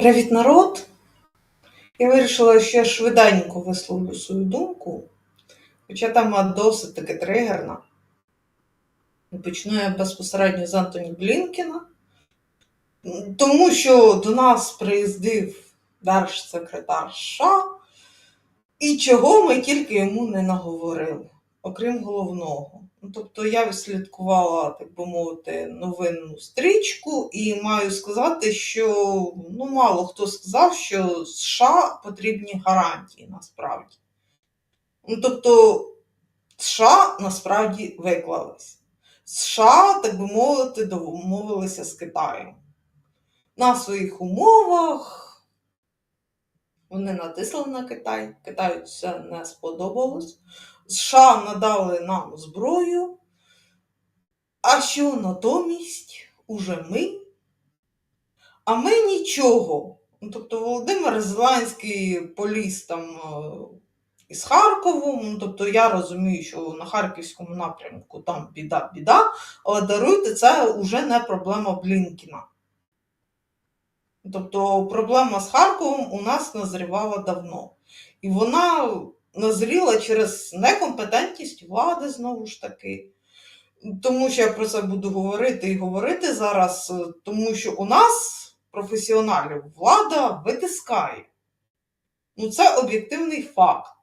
Привіт, народ! Я вирішила, я швиденько висловлю свою думку, хоча тема досить таки тригерна. І Почну я безпосередньо з Антоні Блінкіна, тому що до нас приїздив держсекретар США, і чого ми тільки йому не наговорили, окрім головного. Ну, тобто я відслідкувала, так би мовити, новинну стрічку, і маю сказати, що ну, мало хто сказав, що США потрібні гарантії насправді. Ну, тобто, США насправді виклались. США, так би мовити, домовилися з Китаєм. На своїх умовах вони натисли на Китай, Китаю це не сподобалось. США надали нам зброю, а що натомість уже ми? А ми нічого. Ну, Тобто Володимир Зеленський поліз там е, із Харковом. Ну, тобто я розумію, що на Харківському напрямку там біда-біда, але даруйте, це вже не проблема Блінкіна. Тобто проблема з Харковом у нас назрівала давно. І вона назріла через некомпетентність влади знову ж таки. Тому що я про це буду говорити і говорити зараз, е, тому що у нас професіоналів влада витискає. Ну, це об'єктивний факт.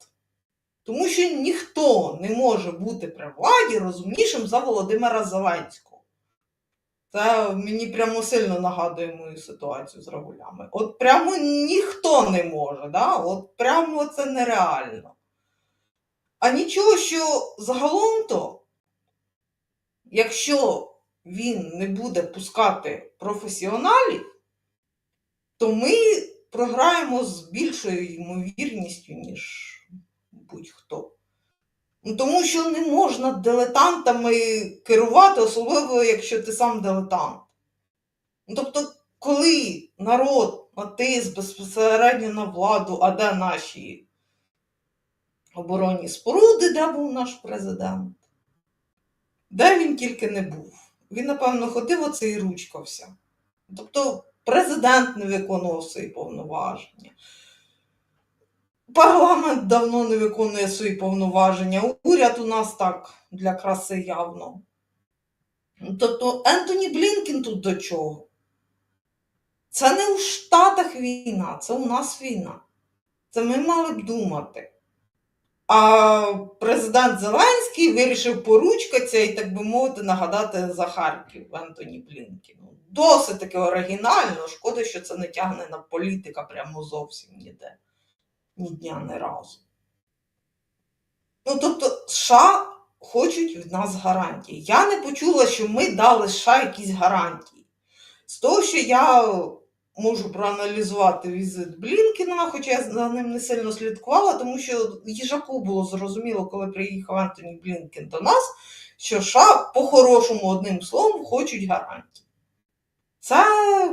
Тому що ніхто не може бути при владі розумнішим за Володимира Зеленського. Це мені прямо сильно нагадує мою ситуацію з рагулями. От прямо ніхто не може, да? от прямо це нереально. А нічого, що загалом-то, якщо він не буде пускати професіоналів, то ми програємо з більшою ймовірністю, ніж будь-хто. Ну, Тому що не можна дилетантами керувати, особливо, якщо ти сам дилетант. Ну, тобто, коли народ натис безпосередньо на владу, а де наші оборонні споруди, де був наш президент? Де він тільки не був? Він, напевно, ходив оце і ручкався. Тобто, президент не виконував свої повноваження. Парламент давно не виконує свої повноваження. Уряд у нас так для краси явно. Тобто Ентоні Блінкін тут до чого? Це не у Штатах війна, це у нас війна. Це ми мали б думати. А президент Зеленський вирішив поручкатися і, так би мовити, нагадати за Харків Ентоні Блінкіну. Досить таки оригінально. Шкода, що це не тягне на політика прямо зовсім ніде. Ні дня, ні разу. Ну, тобто, США хочуть від нас гарантії. Я не почула, що ми дали США якісь гарантії. З того, що я можу проаналізувати візит Блінкіна, хоча я за ним не сильно слідкувала, тому що їжаку було зрозуміло, коли приїхав Антоні Блінкін до нас, що США по-хорошому одним словом хочуть гарантії. Це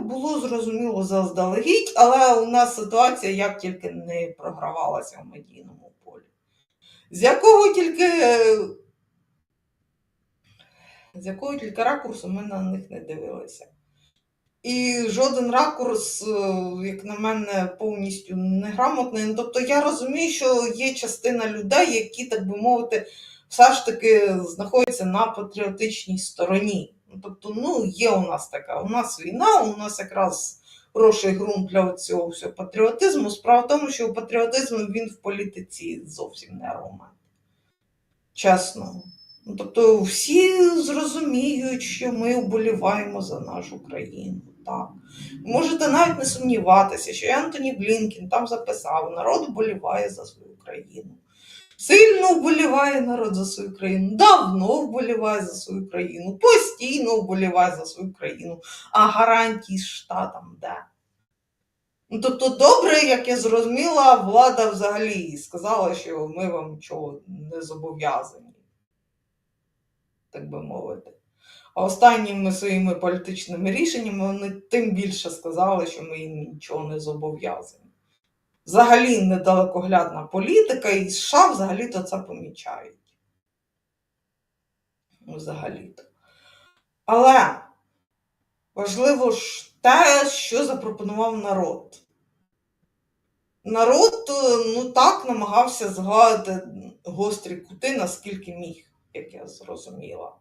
було зрозуміло заздалегідь, але у нас ситуація як тільки не програвалася в медійному полі. З якого тільки з якого тільки ракурсу ми на них не дивилися. І жоден ракурс, е, як на мене, повністю неграмотний. Ну, Тобто я розумію, що є частина людей, які, так би мовити, все ж таки знаходяться на патріотичній стороні. Ну, Тобто, ну, є у нас така, у нас війна, у нас якраз хороший ґрунт для цього всього патріотизму. Справа в тому, що патріотизм він в політиці зовсім не аргумент. Чесно. Ну, Тобто всі зрозуміють, що ми вболіваємо за нашу країну. Так. Можете навіть не сумніватися, що Антоні Блінкін там записав, народ вболіває за свою країну. Сильно вболіває народ за свою країну, давно вболіває за свою країну, постійно вболіває за свою країну, а гарантії штатам де? Ну, тобто, добре, як я зрозуміла, влада взагалі сказала, що ми вам нічого не зобов'язані, так би мовити. А останніми своїми політичними рішеннями вони тим більше сказали, що ми їм нічого не зобов'язані. Взагалі недалекоглядна політика, і США взагалі-то це помічають. Взагалі-то. Але важливо ж те, що запропонував народ. Народ, ну так, намагався згадати гострі кути, наскільки міг, як я зрозуміла.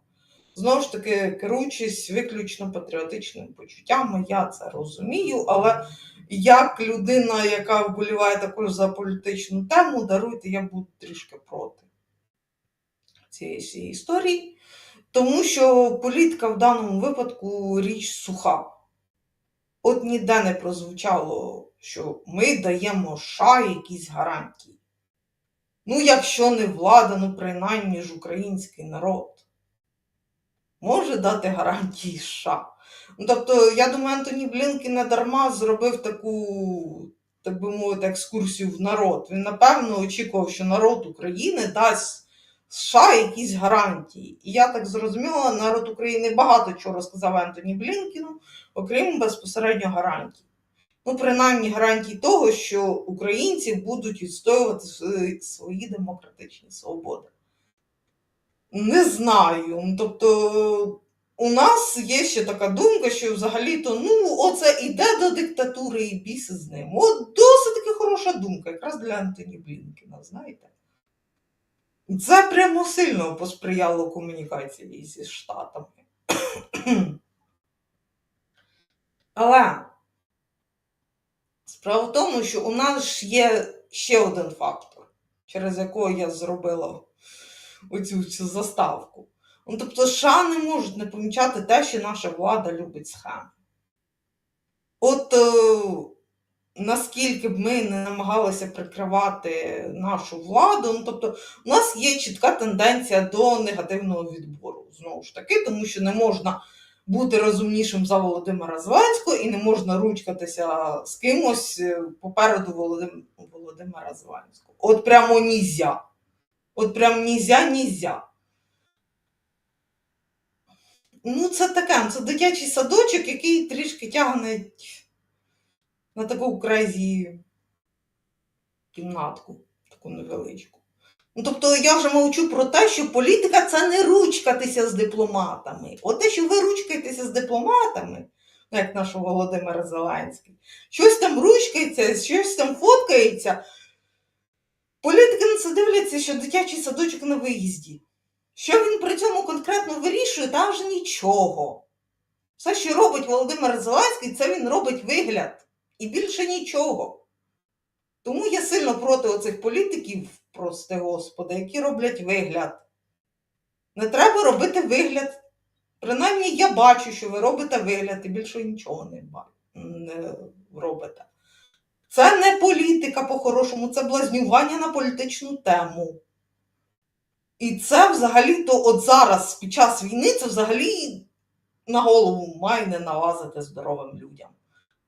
Знову ж таки, керуючись виключно патріотичними почуттями, я це розумію, але як людина, яка вболіває також за політичну тему, даруйте, я буду трішки проти цієї історії, тому що політика в даному випадку річ суха. От ніде не прозвучало, що ми даємо США якісь гарантії. Ну, якщо не влада, ну принаймні ж український народ може дати гарантії США. Ну, тобто, я думаю, Антоні Блінкін не дарма зробив таку, так би мовити, екскурсію в народ. Він, напевно, очікував, що народ України дасть США якісь гарантії. І я так зрозуміла, народ України багато чого розказав Антоні Блінкіну, окрім безпосередньо гарантій. Ну, принаймні гарантій того, що українці будуть відстоювати свої демократичні свободи. Не знаю. Ну, Тобто, у нас є ще така думка, що взагалі-то ну, оце іде до диктатури і біси з ним. От досить таки хороша думка, якраз для Антоні Блінкіна, знаєте. Це прямо сильно посприяло комунікації зі Штатами. Але справа в тому, що у нас є ще один фактор, через якого я зробила оцю цю заставку. Ну, тобто, США не можуть не помічати те, що наша влада любить схеми. От е, наскільки б ми не намагалися прикривати нашу владу, ну тобто, у нас є чітка тенденція до негативного відбору. Знову ж таки, тому що не можна бути розумнішим за Володимира Зеленського і не можна ручкатися з кимось е, попереду Володим... Володимира Зеленського. От прямо нізя. От прям нізя, нізя. Ну, це таке, це дитячий садочок, який трішки тягне на таку кразі кімнатку, таку невеличку. Ну, тобто я вже мовчу про те, що політика це не ручкатися з дипломатами. От те, що ви ручкаєтеся з дипломатами, ну, як наш Володимир Зеленський, щось там ручкається, щось там фоткається. Це дивляться, що дитячий садочок на виїзді. Що він при цьому конкретно вирішує, та аж нічого. Все, що робить Володимир Зеленський, це він робить вигляд. І більше нічого. Тому я сильно проти оцих політиків, прости Господи, які роблять вигляд. Не треба робити вигляд. Принаймні я бачу, що ви робите вигляд і більше нічого не робите. Це не політика по-хорошому, це блазнювання на політичну тему. І це взагалі-то от зараз, під час війни, це взагалі на голову має не налазити здоровим людям.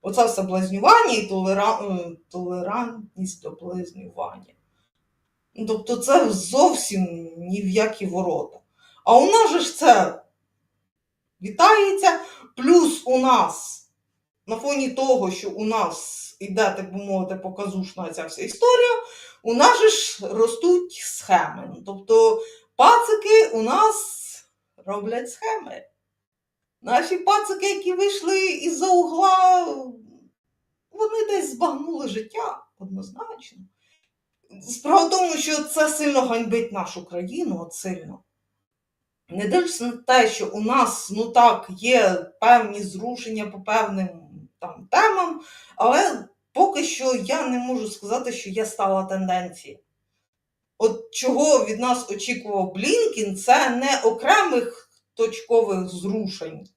Оце все блазнювання і толера... е, толерантність до блазнювання. Тобто це зовсім ні в які ворота. А у нас же ж це вітається, плюс у нас на фоні того, що у нас іде, так би мовити, показушна ця вся історія, у нас же ж ростуть схеми. Ну, Тобто пацики у нас роблять схеми. Наші пацики, які вийшли із-за угла, вони десь збагнули життя однозначно. Справа в тому, що це сильно ганьбить нашу країну, от сильно. Не дивлячись на те, що у нас, ну так, є певні зрушення по певним там темам, але поки що я не можу сказати, що є стала тенденція. От чого від нас очікував Блінкін, це не окремих точкових зрушень,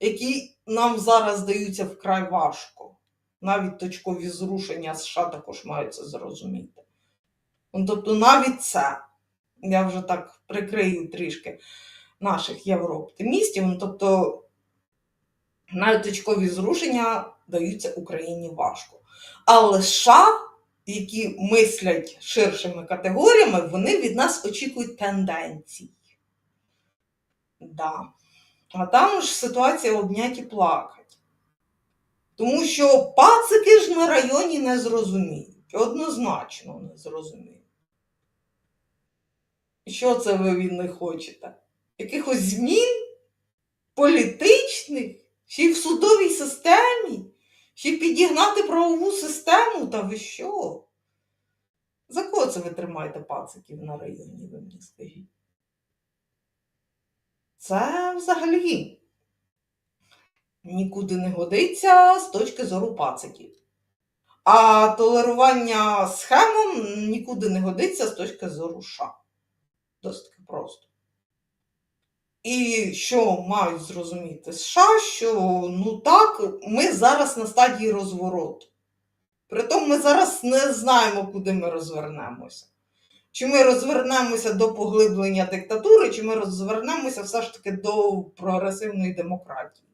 які нам зараз здаються вкрай важко. Навіть точкові зрушення США також мають це зрозуміти. Ну, тобто навіть це, я вже так прикрию трішки наших єврооптимістів. Ну, тобто навіть точкові зрушення даються Україні важко. Але США, які мислять ширшими категоріями, вони від нас очікують тенденцій. Да. А там ж ситуація обнять і плакать. Тому що пацики ж на районі не зрозуміють. Однозначно не зрозуміють. Що це ви від них хочете? Якихось змін політичних Ще й в судовій системі, ще й підігнати правову систему, та ви що? За кого це ви тримаєте пациків на районі, ви мені скажіть? Це взагалі нікуди не годиться з точки зору пациків. А толерування схемам нікуди не годиться з точки зору США. Досить просто. І що мають зрозуміти США, що ну так, ми зараз на стадії розвороту. Притом ми зараз не знаємо, куди ми розвернемося. Чи ми розвернемося до поглиблення диктатури, чи ми розвернемося все ж таки до прогресивної демократії.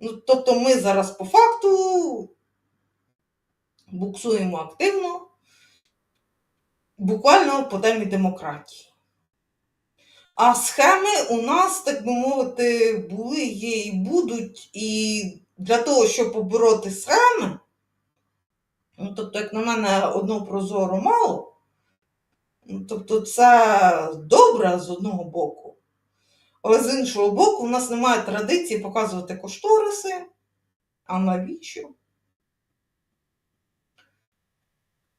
Ну, тобто ми зараз по факту буксуємо активно, буквально по темі демократії. А схеми у нас, так би мовити, були, є і будуть. І для того, щоб побороти схеми, ну, тобто, як на мене, одного прозору мало. Ну, Тобто, це добре з одного боку. Але з іншого боку, у нас немає традиції показувати кошториси. А навіщо?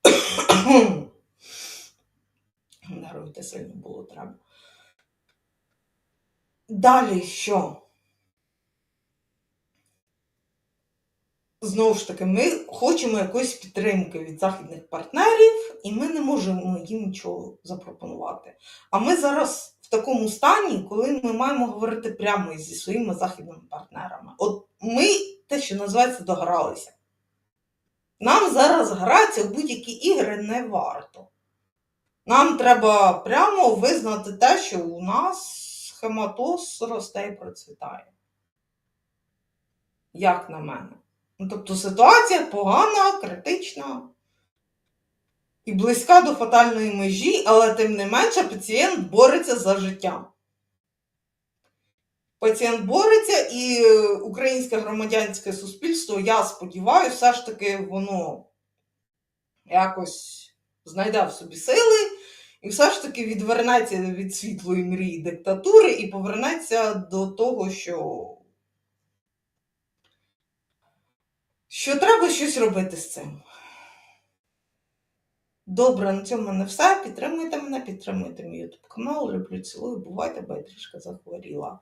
Даруйте, сильно було треба. Далі що? Знову ж таки, ми хочемо якоїсь підтримки від західних партнерів, і ми не можемо їм нічого запропонувати. А ми зараз в такому стані, коли ми маємо говорити прямо зі своїми західними партнерами. От ми те, що називається, догралися. Нам зараз гратися в будь-які ігри не варто. Нам треба прямо визнати те, що у нас схематоз росте і процвітає. Як на мене. Ну, тобто ситуація погана, критична і близька до фатальної межі, але тим не менше пацієнт бореться за життя. Пацієнт бореться, і е, українське громадянське суспільство, я сподіваюся, все ж таки воно якось знайде в собі сили і все ж таки відвернеться від світлої мрії диктатури і повернеться до того, що що треба щось робити з цим. Добре, на цьому не все. Підтримуйте мене, підтримуйте мій YouTube канал. Люблю, цілую, бувайте, бо я трішки захворіла.